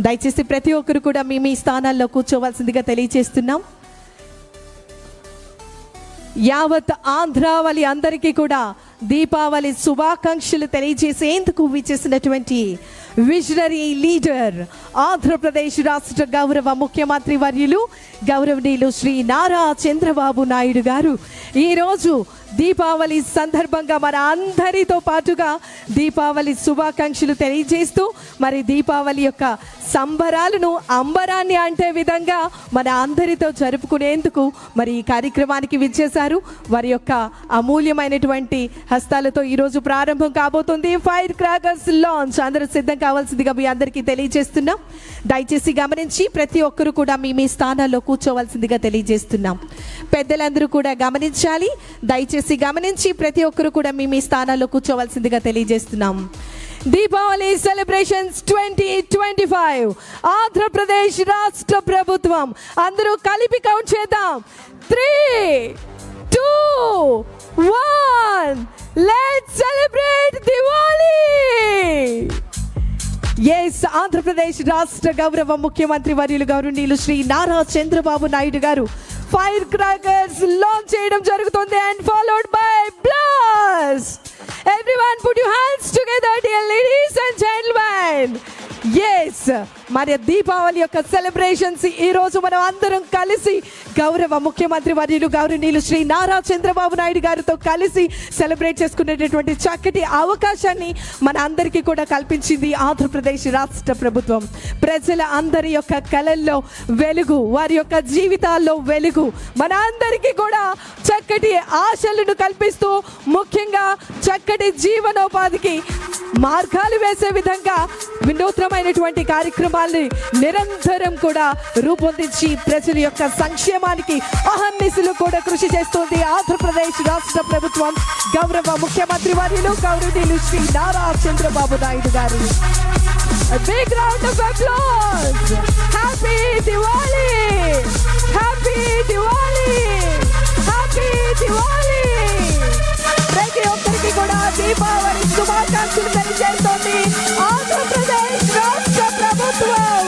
దయచేసి ప్రతి ఒక్కరు కూడా మీ మీ స్థానాల్లో కూర్చోవలసిందిగా తెలియజేస్తున్నాం యావత్ ఆంధ్రావళి అందరికీ కూడా దీపావళి శుభాకాంక్షలు తెలియజేసేందుకు విచ్చేసినటువంటి విజనరీ లీడర్ ఆంధ్రప్రదేశ్ రాష్ట్ర గౌరవ ముఖ్యమంత్రి వర్యులు గౌరవనీయులు శ్రీ నారా చంద్రబాబు నాయుడు గారు ఈరోజు దీపావళి సందర్భంగా మన అందరితో పాటుగా దీపావళి శుభాకాంక్షలు తెలియజేస్తూ మరి దీపావళి యొక్క సంబరాలను అంబరాన్ని అంటే విధంగా మన అందరితో జరుపుకునేందుకు మరి ఈ కార్యక్రమానికి విచ్చేశారు. వారి యొక్క అమూల్యమైనటువంటి హస్తాలతో ఈరోజు ప్రారంభం కాబోతుంది. Fire crackers launch. అందరూ సిద్ధంగా కావాల్సిందిగా మీ అందరికీ తెలియజేస్తున్నాం. దయచేసి గమనించి ప్రతి ఒక్కరు కూడా మీ మీ స్థానాల్లో కూర్చోవలసిందిగా తెలియజేస్తున్నాం. పెద్దలందరూ కూడా గమనించాలి. దయచేసి గమనించి ప్రతి ఒక్కరు కూడా మీ మీ స్థానాల్లో కూర్చోవలసిందిగా తెలియజేస్తున్నాం. Deepavali celebrations twenty twenty five. Andhra Pradesh రాష్ట్ర ప్రభుత్వం. అందరూ కలిపి కౌంట్ చేద్దాం. Three two one let's Andhra Pradesh రాష్ట్ర గౌరవ ముఖ్యమంత్రి వర్యులు గౌరవనీయులు శ్రీ నారా చంద్రబాబు నాయుడు గారు ఫైర్ క్రాకర్స్ లాంచ్ చేయడం జరుగుతుంది and followed by blast everyone put you hands together dear ladies and gentlemen yes మరి దీపావళి యొక్క సెలబ్రేషన్స్ ఈ రోజు మనం అందరం కలిసి గౌరవ ముఖ్యమంత్రి వర్యులు గౌరవనీయులు శ్రీ నారా చంద్రబాబు నాయుడు గారితో కలిసి సెలబ్రేట్ చేసుకునేటటువంటి చక్కటి అవకాశాన్ని మన అందరికీ కూడా కల్పించింది ఆంధ్రప్రదేశ్ రాష్ట్ర ప్రభుత్వం. ప్రజల అందరి యొక్క కళల్లో వెలుగు వారి యొక్క జీవితాల్లో వెలుగు. మన అందరికీ కూడా చక్కటి ఆశలను కల్పిస్తూ ముఖ్యంగా చక్కటి జీవనోపాధికి మార్గాలు వేసే విధంగా వినూత్నమైనటువంటి కార్యక్రమాల్ని నిరంతరం కూడా రూపొందించి ప్రజల యొక్క సంక్షేమానికి అహర్నిశలు కూడా కృషి చేస్తుంది ఆంధ్రప్రదేశ్ రాష్ట్ర ప్రభుత్వం. గౌరవ ముఖ్యమంత్రి వర్యులు గౌరవనీయులు Shri Nara Chandrababu Naidu garu. Big round of applause happy Diwali happy Diwali happy Diwali ప్రతి ఒక్కరికి కూడా దీపావళి శుభాకాంక్షలు తెలియజేస్తోంది. ఆంధ్రప్రదేశ్ రాష్ట్ర ప్రభుత్వం.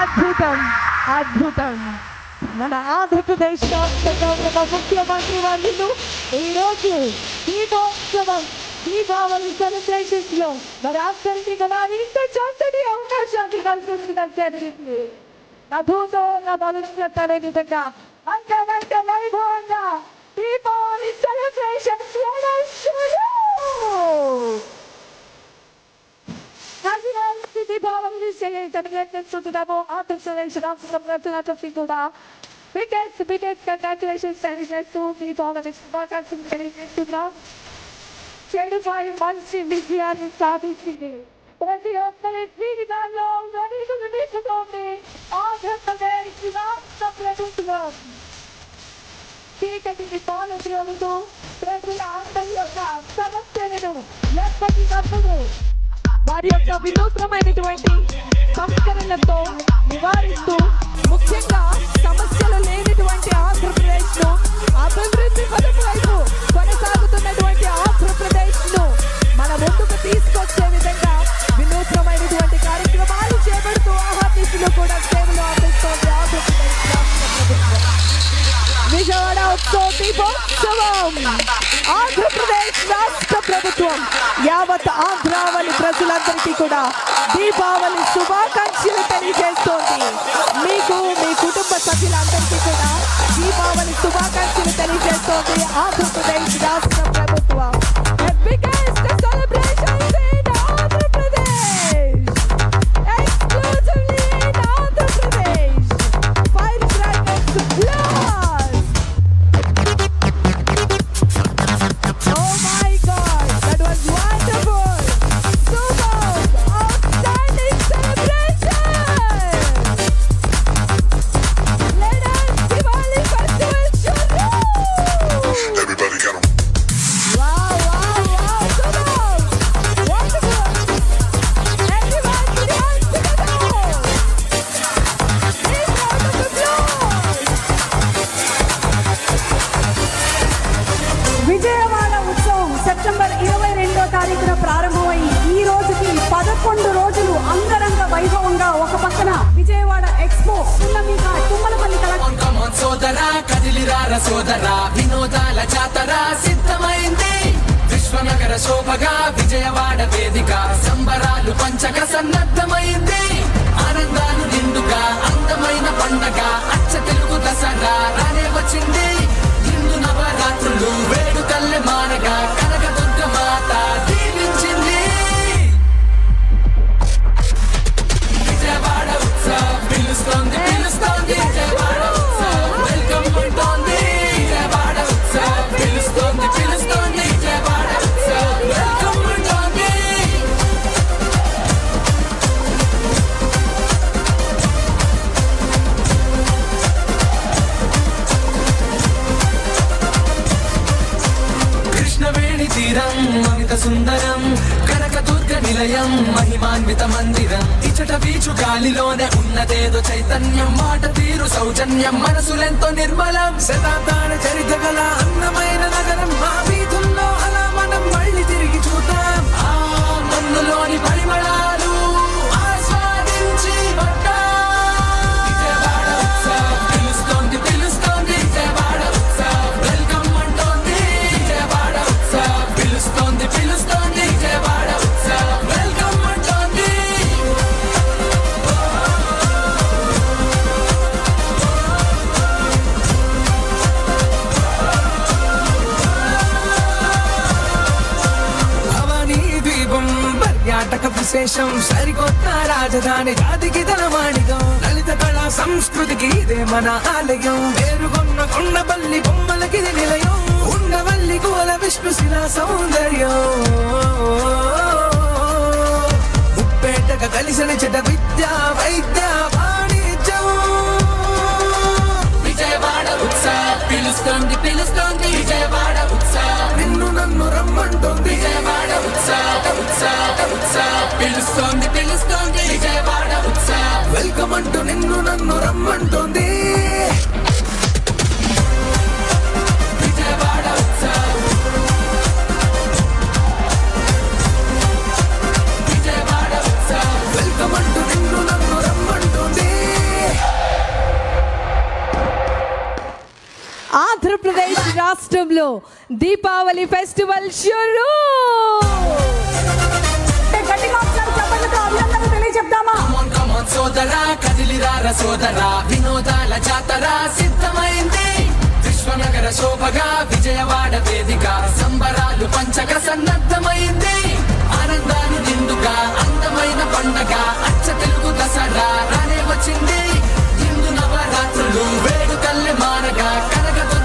అద్భుతం అద్భుతం. మన ఆంధ్రప్రదేశ్ రాష్ట్ర గౌరవ ముఖ్యమంత్రి వాళ్ళు ఈరోజు దీపోత్సవం three power is gonna take this slow. But after we can have the chance that the owner shall be consistent and set it free. Now two souls are not only set ready to come. And come and come and go on now. Three is celebration. Let us show you. As we know, the power of the city is dedicated to the double art of selection of the person at the single bar. Biggest, biggest congratulations, and it's just two people that is not going to be able to that. చెడు పై మంచి విజయాన్ని సాధించింది. ప్రతి ఒక్కరి జీవితాల్లో గణితుకోండి ఆంధ్రప్రదేశ్ రాష్ట్ర ప్రభుత్వం చీకటికి పాలకులతో ప్రతి ఆంధ్ర యొక్క సమస్యలను ఎప్పటికప్పుడు వారి యొక్క వినూత్నమైనటువంటి సంస్కరణలతో నివారిస్తూ ముఖ్యంగా సమస్యలు లేనిటువంటి ఆంధ్రప్రదేశ్ను అభివృద్ధి పథకం వైపు కొనసాగుతున్నటువంటి ఆంధ్రప్రదేశ్ మన ముందుకు తీసుకొచ్చే విధంగా వినూత్నమైనటువంటి కార్యక్రమాలు చేపడుతూ ఆహ్వానిస్తులు కూడా విజయవాడ ఉత్సవ దీపోత్సవం ఆంధ్రప్రదేశ్ రాష్ట్ర ప్రభుత్వం యావత్ ఆంధ్రావళి ప్రజలందరికీ కూడా దీపావళి శుభాకాంక్షలు తెలియజేస్తోంది. మీకు మీ కుటుంబ సభ్యులందరికీ కూడా దీపావళి శుభాకాంక్షలు తెలియజేస్తోంది. ఆంధ్రప్రదేశ్ రాష్ట్ర విజయవాడ ఉత్సవం సెప్టెంబర్ ఇరవై రెండో తారీఖున ప్రారంభమై ఈ రోజుకి పదకొండు రోజులు అంగరంగ వైభవంగా ఒక పక్కన విజయవాడ ఎక్స్పో ఉన్నమీద తుమ్మలపల్లి సోదరా కదిలిరార సోదరా వినోదాల జాతర సిద్ధమైంది. విశ్వనగర శోభగా విజయవాడ వేదిక సంబరాలు పంచక సన్నద్ధమైంది. ఆనందాలు నిండుగా అందమైన పండగ అచ్చ తెలుగు దసరా రానే వచ్చింది. నిండు నవరాత్రులు వేడి wanna go. పీచు గాలిలోనే ఉన్నదేదో చైతన్యం మాట తీరు సౌజన్యం మనసులెంతో నిర్మలం. శతాబ్దాల చరిత్ర గల అందమైన నగరం మా వీధుల్లో అలా మనం మళ్ళీ తిరిగి చూద్దాం. ఆ మన్నులోని పరిమళాలు శేషం సరికొత్త రాజధాని జాతికి తలమాణిగం లలిత కళా సంస్కృతికి ఇదే మన ఆలయం. పేరుగొన్న కొండపల్లి బొమ్మలకి నిలయం. ఉండవల్లి కోల విష్ణు శిలా సౌందర్యం. ఉప్పేటక కలిసిన చెట విద్య వైద్య వాణిజ్యం. విజయవాడ ఉత్సవ్ పిలుస్తోంది పిలుస్తోంది విజయవాడ. పిలుస్తోంది పిలుస్తోంది విజయవాడ ఉత్సవ్. వెల్కమ్ అంటూ నిన్ను నన్ను రమ్మంటోంది. వెల్కమ్ అంటూ నిన్ను నన్ను రమ్మంటోంది. ఆంధ్రప్రదేశ్ రాష్ట్రంలో దీపావళి ఫెస్టివల్ షురూ! సోదర సోదర వినోదాల జాతర సిద్ధమైంది. విశ్వనగర శోభగా విజయవాడ వేదిక సంబరాలు పంచక సన్నద్ధమైంది. ఆనందాన్ని నిండుగా అందమైన పండగ అచ్చ తెలుగు దసరా రానే వచ్చింది. హిందు నవరాత్రులు వేడుకల్లె మారగా కనకదుర్గ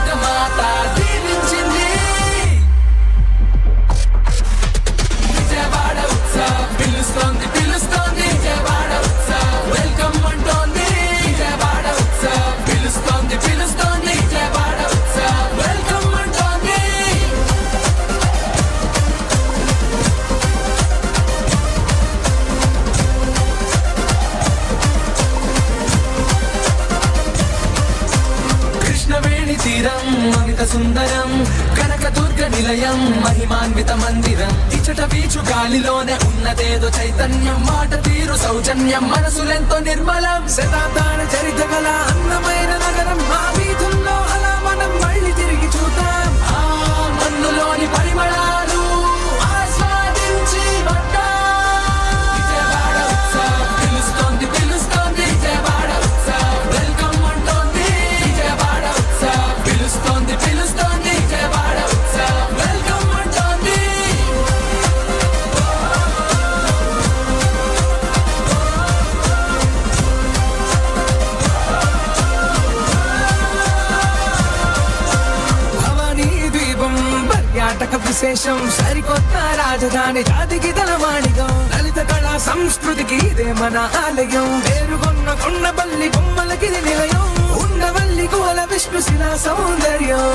పర్యాటక విశేషం. సరికొత్త రాజధాని జాతికి తలమాణిగం లలిత కళా సంస్కృతికి ఇదే మన ఆలయం. పేరుగొన్న కొండపల్లి బొమ్మలకి నిలయం. ఉండవల్లి కోల విష్ణు శిలా సౌందర్యం.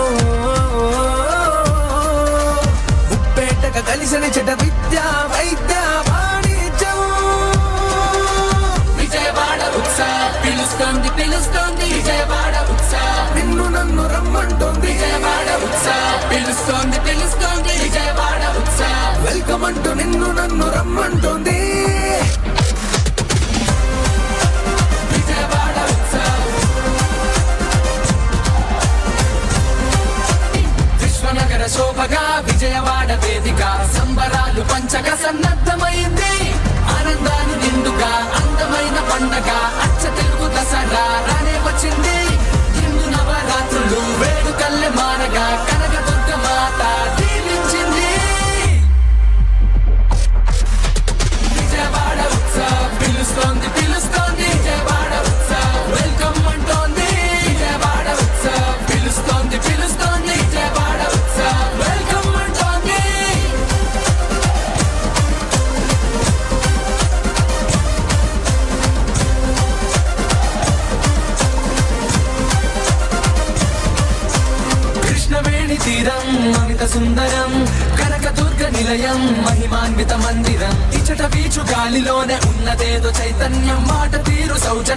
ముప్పేటక కలిసిన చెట విద్య వైద్య వాణిజ్యం. విజయవాడ ఉత్సవ్ పిలుస్తోంది పిలుస్తోంది విజయవాడ ఉత్సవ్ నిన్ను నన్ను ఉత్సవ్ పిలుస్తోంది పిలుస్తోంది విజయవాడ ఉత్సవ్ వెల్కమ్ అంటూ నిన్ను నన్ను రమ్మంటోంది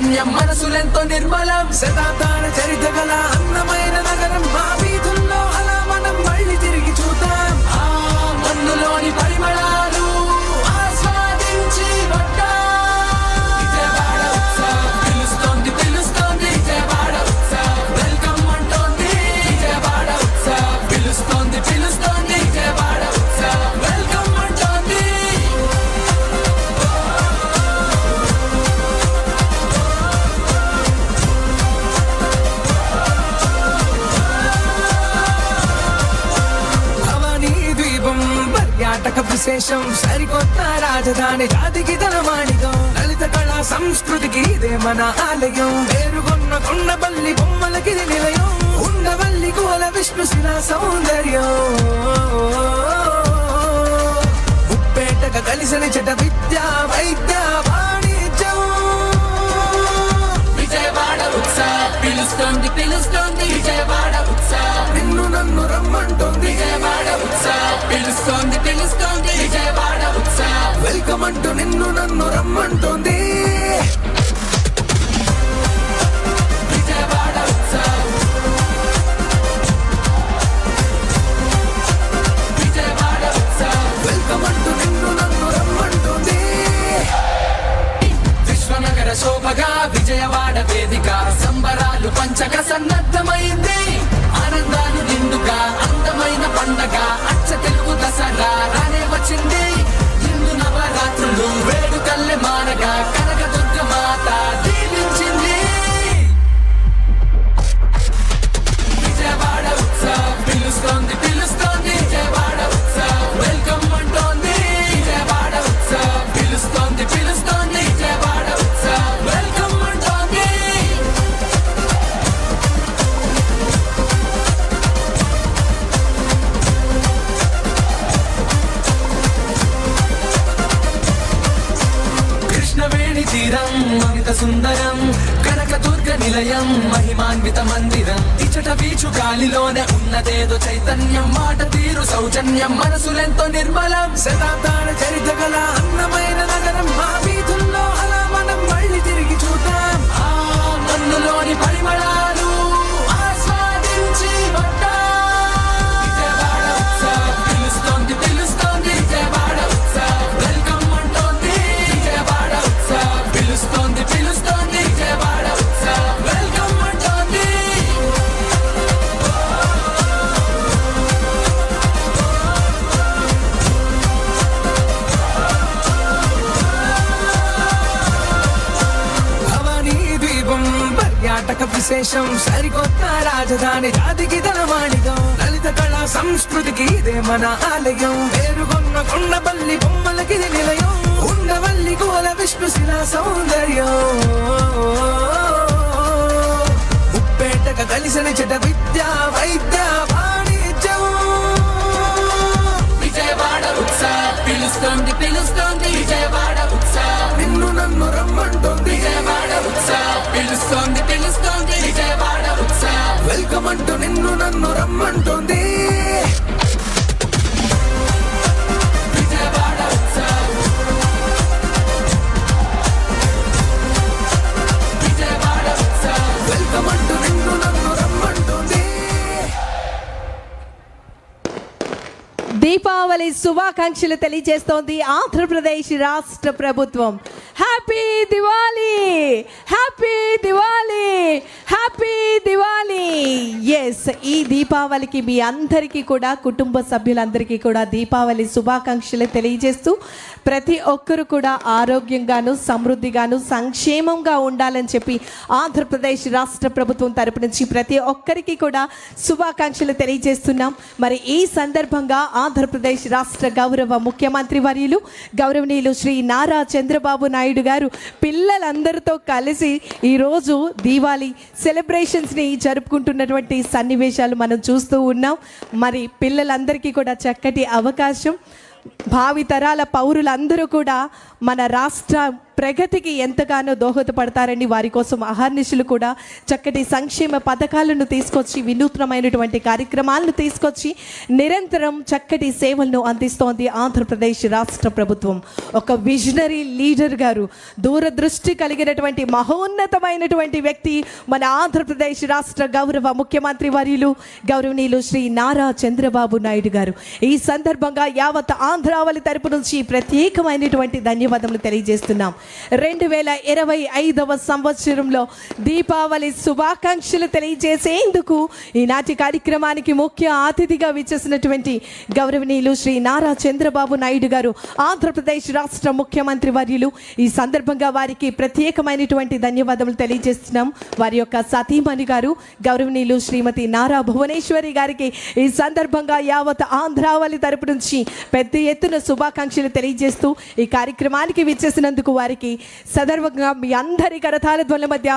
తీరు సౌజన్యం మనసులెంతో నాటక విశేషం సరికొత్త రాజధాని జాతికి తలమానికం. లలిత కళా సంస్కృతికి ఇదే మన ఆలయం. పేరుగొన్న కొండపల్లి బొమ్మలకి నిలయం. ఉండవల్లి కోల విష్ణు శిలా సౌందర్యం. ఉప్పేటక కలిసిన చెట విద్య వైద్య వాణిజ్యం. విజయవాడ ఉత్సాహ పిలుస్తోంది పిలుస్తోంది విజయవాడ ఉత్సవ్. నన్ను రమ్మంటుంది. విజయవాడ ఉత్సవ్ పిలుస్తోంది పిలుస్తోంది. విజయవాడ ఉత్సవ్. మందిరం. ఇచ్చట వీచు గాలిలోనే ఉన్నదేదో చైతన్యం. మాట తీరు సౌజన్యం. మనసులెంతో నిర్మలం. శతాబ్దాల చరిత్ర గల అందమైన నగరం. మా వీధుల్లో అలా మనం మళ్ళీ తిరిగి చూద్దాం. ఆ మన్నులోని పరిమళాలు ఆస్వాదించి పట్ట విశేషం. సరికొత్త రాజధాని జాతికి తలమానికం లలిత కళా సంస్కృతికి ఇదే మన ఆలయం. పేరుగొన్న కొండపల్లి బొమ్మలకి నిలయం. ఉండవల్లి కోల విష్ణు శిలా సౌందర్యం. ఉప్పేటక కలిసిన చెట విద్య వైద్య వాణిజ్యం. విజయవాడ ఉత్సాహ పిలుస్తోంది పిలుస్తోంది విజయవాడ. రమ్మంటూ నిన్ను నన్ను రమ్మంటుంది. దీపావళి శుభాకాంక్షలు తెలియజేస్తోంది ఆంధ్రప్రదేశ్ రాష్ట్ర ప్రభుత్వం. హ్యాపీ దివాళీ దీపావళికి మీ అందరికీ కూడా కుటుంబ సభ్యులందరికీ కూడా దీపావళి శుభాకాంక్షలు తెలియజేస్తూ ప్రతి ఒక్కరు కూడా ఆరోగ్యంగాను సమృద్ధిగాను సంక్షేమంగా ఉండాలని చెప్పి ఆంధ్రప్రదేశ్ రాష్ట్ర ప్రభుత్వం తరపు నుంచి ప్రతి ఒక్కరికి కూడా శుభాకాంక్షలు తెలియజేస్తున్నాం. మరి ఈ సందర్భంగా ఆంధ్రప్రదేశ్ రాష్ట్ర గౌరవ ముఖ్యమంత్రి వర్యులు గౌరవనీయులు శ్రీ నారా చంద్రబాబు నాయుడు గారు పిల్లలందరితో కలిసి ఈరోజు దీవాళీ సెలబ్రేషన్స్ని జరుపుకుంటున్నటువంటి సన్నివేశాలు మనం చూస్తూ ఉన్నాం. మరి పిల్లలందరికీ కూడా చక్కటి అవకాశం. భావితరాల పౌరులందరూ కూడా మన రాష్ట్ర ప్రగతికి ఎంతగానో దోహదపడతారని వారి కోసం అహర్నిశులు కూడా చక్కటి సంక్షేమ పథకాలను తీసుకొచ్చి వినూత్నమైనటువంటి కార్యక్రమాలను తీసుకొచ్చి నిరంతరం చక్కటి సేవలను అందిస్తోంది ఆంధ్రప్రదేశ్ రాష్ట్ర ప్రభుత్వం. ఒక విజనరీ లీడర్ గారు దూరదృష్టి కలిగినటువంటి మహోన్నతమైనటువంటి వ్యక్తి మన ఆంధ్రప్రదేశ్ రాష్ట్ర గౌరవ ముఖ్యమంత్రి వర్యులు గౌరవనీయులు శ్రీ నారా చంద్రబాబు నాయుడు గారు. ఈ సందర్భంగా యావత్ ఆంధ్రావళి తరపు నుంచి ప్రత్యేకమైనటువంటి ధన్యవాదములు తెలియజేస్తున్నాం. రెండు వేల ఇరవై ఐదవ సంవత్సరంలో దీపావళి శుభాకాంక్షలు తెలియజేసేందుకు ఈనాటి కార్యక్రమానికి ముఖ్య అతిథిగా విచ్చేసినటువంటి గౌరవనీయులు శ్రీ నారా చంద్రబాబు నాయుడు గారు ఆంధ్రప్రదేశ్ రాష్ట్ర ముఖ్యమంత్రి వర్యులు. ఈ సందర్భంగా వారికి ప్రత్యేకమైనటువంటి ధన్యవాదములు తెలియజేస్తున్నాం. వారి యొక్క సతీమణి గారు గౌరవనీయులు శ్రీమతి నారా భువనేశ్వరి గారికి ఈ సందర్భంగా యావత్ ఆంధ్రావళి తరపు నుంచి పెద్ద ఎత్తున శుభాకాంక్షలు తెలియజేస్తూ ఈ కార్యక్రమానికి విచ్చేసినందుకు వారికి సదర్వంగా మీ అందరి కరతాల ధ్వనుల మధ్య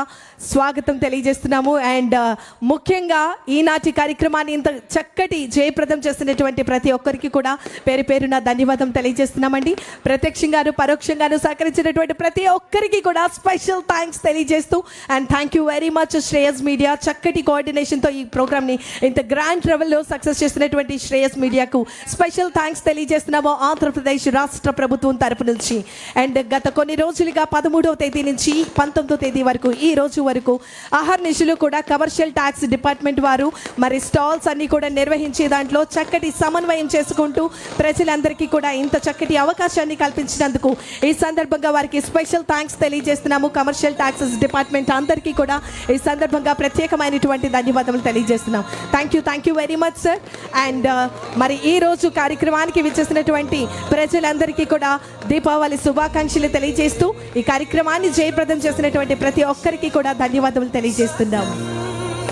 స్వాగతం తెలియజేస్తున్నాము. అండ్ uh, ముఖ్యంగా ఈనాటి కార్యక్రమాన్ని ఇంత చక్కటి జయప్రదం చేస్తున్నటువంటి ప్రతి ఒక్కరికి కూడా పేరు పేరున ధన్యవాదం తెలియజేస్తున్నామండి. ప్రత్యక్షంగాను పరోక్షంగాను సహకరించినటువంటి ప్రతి ఒక్కరికి కూడా స్పెషల్ థ్యాంక్స్ తెలియజేస్తూ and thank you very much Shreyas media. చక్కటి కోఆర్డినేషన్తో ఈ ప్రోగ్రామ్ని ఇంత గ్రాండ్ లెవెల్లో సక్సెస్ చేసినటువంటి శ్రేయస్ మీడియాకు స్పెషల్ థ్యాంక్స్ తెలియజేస్తున్నాము ఆంధ్రప్రదేశ్ రాష్ట్ర ప్రభుత్వం తరపు నుంచి. అండ్ గత కొన్ని రోజులుగా పదమూడవ తేదీ నుంచి పంతొమ్మిదవ తేదీ వరకు ఈ రోజు వరకు అహర్నిశులు కూడా కమర్షియల్ ట్యాక్స్ డిపార్ట్మెంట్ వారు మరి స్టాల్స్ అన్ని కూడా నిర్వహించే దాంట్లో చక్కటి సమన్వయం చేసుకుంటూ ప్రజలందరికీ కూడా ఇంత చక్కటి అవకాశాన్ని కల్పించినందుకు ఈ సందర్భంగా వారికి స్పెషల్ థ్యాంక్స్ తెలియజేస్తున్నాము. కమర్షియల్ ట్యాక్సెస్ డిపార్ట్మెంట్ అందరికీ కూడా ఈ సందర్భంగా ప్రత్యేకమైనటువంటి ధన్యవాదాలు తెలియజేస్తున్నాం. Thank you thank you very much sir and మరి ఈ రోజు కార్యక్రమానికి విచ్చేసినటువంటి ప్రజలందరికీ కూడా దీపావళి శుభాకాంక్షలు తెలియజేస్తూ ఈ కార్యక్రమాన్ని జయప్రదం చేసినటువంటి ప్రతి ఒక్కరికి కూడా ధన్యవాదాలు తెలియజేస్తున్నాము